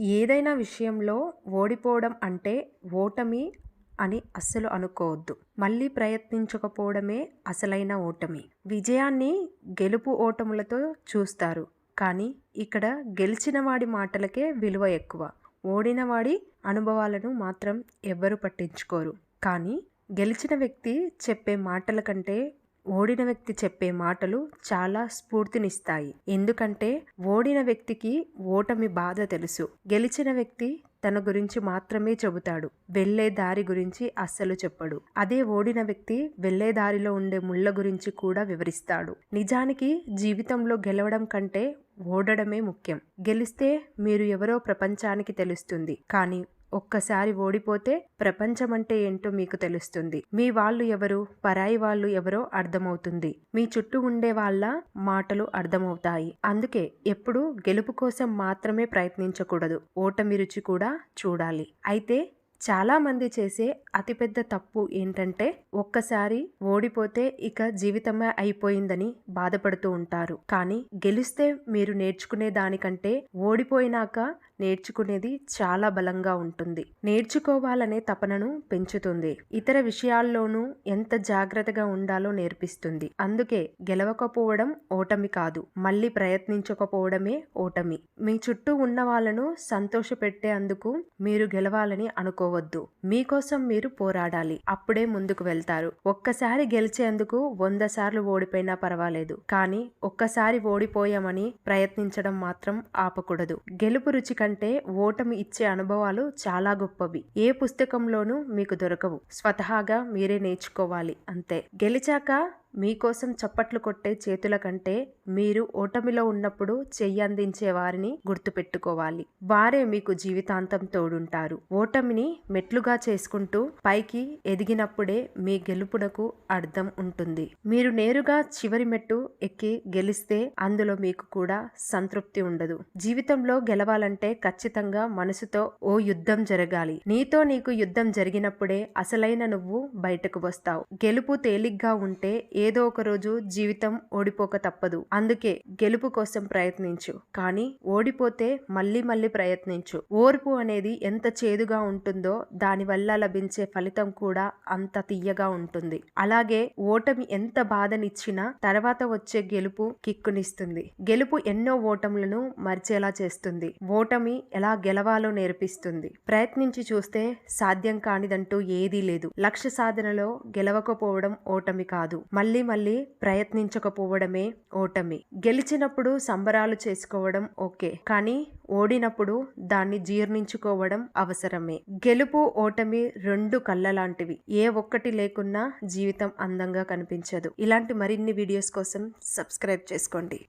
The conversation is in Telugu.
ఏదైనా విషయంలో ఓడిపోవడం అంటే ఓటమి అని అస్సలు అనుకోవద్దు. మళ్ళీ ప్రయత్నించకపోవడమే అసలైన ఓటమి. విజయాన్ని గెలుపు ఓటములతో చూస్తారు. కానీ ఇక్కడ గెలిచిన వాడి మాటలకే విలువ ఎక్కువ. ఓడిన వాడి అనుభవాలను మాత్రం ఎవ్వరు పట్టించుకోరు. కానీ గెలిచిన వ్యక్తి చెప్పే మాటల కంటే ఓడిన వ్యక్తి చెప్పే మాటలు చాలా స్ఫూర్తినిస్తాయి. ఎందుకంటే ఓడిన వ్యక్తికి ఓటమి బాధ తెలుసు. గెలిచిన వ్యక్తి తన గురించి మాత్రమే చెబుతాడు. వెళ్ళే దారి గురించి అస్సలు చెప్పడు. అదే ఓడిన వ్యక్తి వెళ్ళే దారిలో ఉండే ముళ్ళ గురించి కూడా వివరిస్తాడు. నిజానికి జీవితంలో గెలవడం కంటే ఓడడమే ముఖ్యం. గెలిస్తే మీరు ఎవరో ప్రపంచానికి తెలుస్తుంది. కానీ ఒక్కసారి ఓడిపోతే ప్రపంచం అంటే ఏంటో మీకు తెలుస్తుంది. మీ వాళ్ళు ఎవరు? పరాయి వాళ్ళు ఎవరో అర్థమవుతుంది. మీ చుట్టూ ఉండే వాళ్ళ మాటలు అర్థమవుతాయి. అందుకే ఎప్పుడూ గెలుపు కోసం మాత్రమే ప్రయత్నించకూడదు. ఓటమి రుచి కూడా చూడాలి. అయితే చాలామంది చేసే అతిపెద్ద తప్పు ఏంటంటే ఒక్కసారి ఓడిపోతే ఇక జీవితమే అయిపోయిందని బాధపడుతూ ఉంటారు. కానీ గెలిస్తే మీరు నేర్చుకునే దానికంటే ఓడిపోయినాక నేర్చుకునేది చాలా బలంగా ఉంటుంది. నేర్చుకోవాలనే తపనను పెంచుతుంది. ఇతర విషయాల్లోనూ ఎంత జాగ్రత్తగా ఉండాలో నేర్పిస్తుంది. అందుకే గెలవకపోవడం ఓటమి కాదు. మళ్ళీ ప్రయత్నించకపోవడమే ఓటమి. మీ చుట్టూ ఉన్న వాళ్ళను సంతోషపెట్టే అందుకు మీరు గెలవాలని అనుకో అనుకోవద్దు మీకోసం మీరు పోరాడాలి. అప్పుడే ముందుకు వెళ్తారు. ఒక్కసారి గెలిచేందుకు వంద సార్లు ఓడిపోయినా పర్వాలేదు. కానీ ఒక్కసారి ఓడిపోయామని ప్రయత్నించడం మాత్రం ఆపకూడదు. గెలుపు రుచి కంటే ఓటమి ఇచ్చే అనుభవాలు చాలా గొప్పవి. ఏ పుస్తకంలోనూ మీకు దొరకవు. స్వతహాగా మీరే నేర్చుకోవాలి. అంతే. గెలిచాక మీకోసం చప్పట్లు కొట్టే చేతుల కంటే మీరు ఓటమిలో ఉన్నప్పుడు చెయ్యి అందించే వారిని గుర్తుపెట్టుకోవాలి. వారే మీకు జీవితాంతం తోడుంటారు. ఓటమిని మెట్లుగా చేసుకుంటూ పైకి ఎదిగినప్పుడే మీ గెలుపునకు అర్థం ఉంటుంది. మీరు నేరుగా చివరి మెట్టు ఎక్కి గెలిస్తే అందులో మీకు కూడా సంతృప్తి ఉండదు. జీవితంలో గెలవాలంటే ఖచ్చితంగా మనసుతో ఓ యుద్ధం జరగాలి. నీతో నీకు యుద్ధం జరిగినప్పుడే అసలైన నువ్వు బయటకు వస్తావు. గెలుపు తేలిగ్గా ఉంటే ఏదో ఒక రోజు జీవితం ఓడిపోక తప్పదు. అందుకే గెలుపు కోసం ప్రయత్నించు. కానీ ఓడిపోతే మళ్ళీ మళ్ళీ ప్రయత్నించు. ఓర్పు అనేది ఎంత చేదుగా ఉంటుందో దానివల్ల లభించే ఫలితం కూడా అంత తీయగా ఉంటుంది. అలాగే ఓటమి ఎంత బాధనిచ్చినా తర్వాత వచ్చే గెలుపు కిక్కునిస్తుంది. గెలుపు ఎన్నో ఓటములను మరిచేలా చేస్తుంది. ఓటమి ఎలా గెలవాలో నేర్పిస్తుంది. ప్రయత్నించి చూస్తే సాధ్యం కానిదంటూ ఏదీ లేదు. లక్ష్య సాధనలో గెలవకపోవడం ఓటమి కాదు. మళ్ళీ మళ్ళీ ప్రయత్నించకపోవడమే ఓటమి. గెలిచినప్పుడు సంబరాలు చేసుకోవడం ఓకే కానీ ఓడినప్పుడు దాన్ని జీర్ణించుకోవడం అవసరమే. గెలుపు ఓటమి రెండు కళ్ళ లాంటివి ఏ ఒక్కటి లేకున్నా జీవితం అందంగా కనిపించదు. ఇలాంటి మరిన్ని వీడియోస్ కోసం సబ్స్క్రైబ్ చేసుకోండి.